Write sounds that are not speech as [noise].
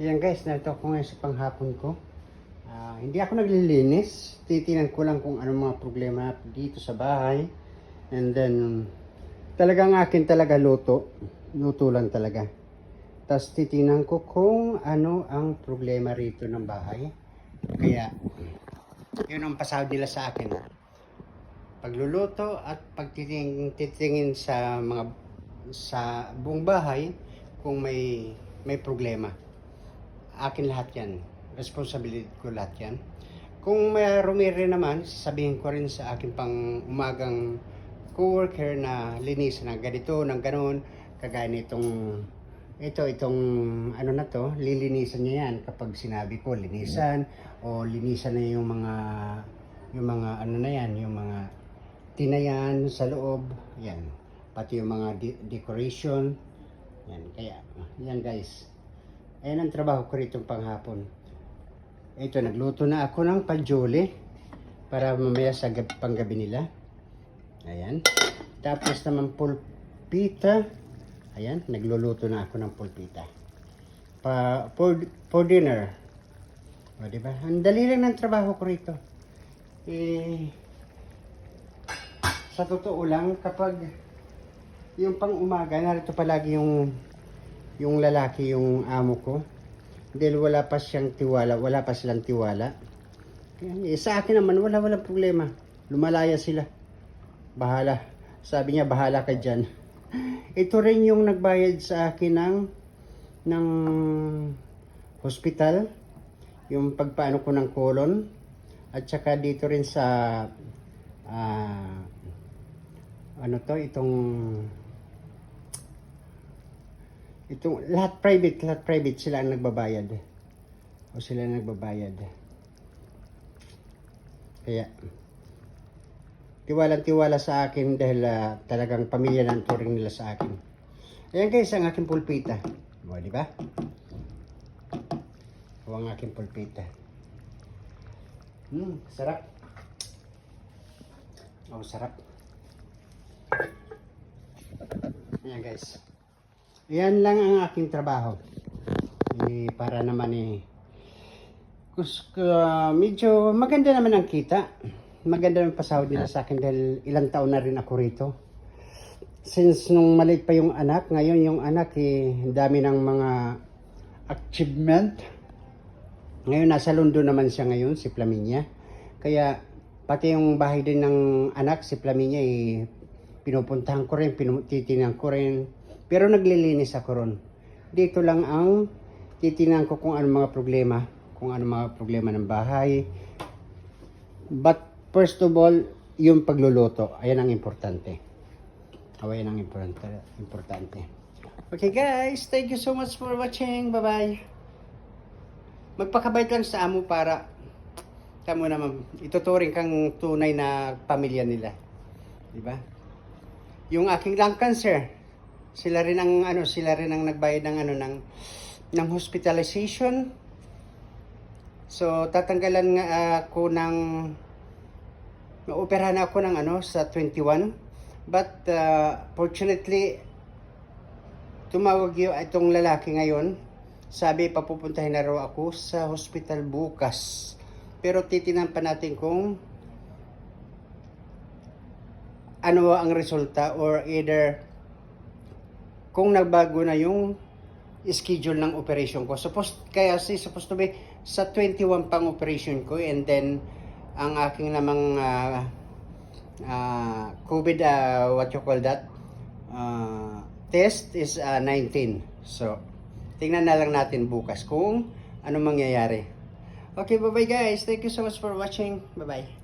Ayan guys, narito ako ngayon sa panghapon ko. Ah, hindi ako naglilinis. Titinan ko lang kung anong mga problema dito sa bahay. And then, talagang akin talaga luto. Luto lang talaga. Tapos titinan ko kung ano ang problema rito ng bahay. Kaya, yun ang pasahod nila sa akin. Pagluluto at pagtitingin titingin sa mga sa buong bahay kung may may problema akin lahat yan. Responsibility ko lahat yan. Kung may rumiri naman, sasabihin ko rin sa akin pang umagang co-worker na linis na ganito, ng ganon, kagaya nitong ito, itong ano na to, lilinisan niya yan kapag sinabi ko linisan o linisan na yung mga yung mga ano na yan, yung mga tinayan sa loob, yan. Pati yung mga de- decoration, yan. Kaya, yan guys. Ayan ang trabaho ko rito panghapon. Ito, nagluto na ako ng paljole para mamaya sa gab- panggabi nila. Ayan. Tapos naman pulpita. Ayan, nagluluto na ako ng pulpita. Pa, for, for dinner. O, diba? Ang dali lang ng trabaho ko rito. Eh, sa totoo lang, kapag yung pang umaga, narito palagi yung yung lalaki, yung amo ko. Dahil wala pa siyang tiwala, wala pa silang tiwala. Eh, sa akin naman, wala walang problema. Lumalaya sila. Bahala. Sabi niya, bahala ka dyan. [laughs] Ito rin yung nagbayad sa akin ng, ng hospital. Yung pagpaano ko ng colon. At saka dito rin sa, ah, ano to, itong Itong lahat private, lahat private sila ang nagbabayad. O sila ang nagbabayad. Kaya tiwalang tiwala sa akin dahil ah, talagang pamilya ng turing nila sa akin. Ayan guys, ang aking pulpita. O, di ba? O ang aking pulpita. Hmm, sarap. Oh, sarap. Ayan guys. Yan lang ang aking trabaho. Eh, para naman eh, kus, ka- medyo maganda naman ang kita. Maganda ang pasahod nila sa akin dahil ilang taon na rin ako rito. Since nung maliit pa yung anak, ngayon yung anak eh, dami ng mga achievement. Ngayon nasa London naman siya ngayon, si Flaminia. Kaya pati yung bahay din ng anak, si Flaminia eh, pinupuntahan ko rin, pinutitinan ko rin. Pero naglilinis ako ron. Dito lang ang titinan ko kung ano mga problema, kung ano mga problema ng bahay. But first of all, yung pagluluto, ayan ang importante. Oh, ayan ang importante. importante. Okay guys, thank you so much for watching. Bye-bye. Magpakabait lang sa amo para kamo naman ituturing kang tunay na pamilya nila. Di ba? Yung aking lung cancer, sila rin ang ano, sila rin ang nagbayad ng ano ng ng hospitalization. So tatanggalan nga ako ng maoperahan ako ng ano sa 21. But uh, fortunately tumawag yung itong lalaki ngayon. Sabi papupuntahin na raw ako sa hospital bukas. Pero titinan pa natin kung ano ang resulta or either kung nagbago na yung schedule ng operation ko. Supposed, kaya si supposed to be sa 21 pang operation ko and then ang aking namang ah, ah, COVID, ah, what you call that, ah, test is ah, 19. So, tingnan na lang natin bukas kung ano mangyayari. Okay, bye-bye guys. Thank you so much for watching. Bye-bye.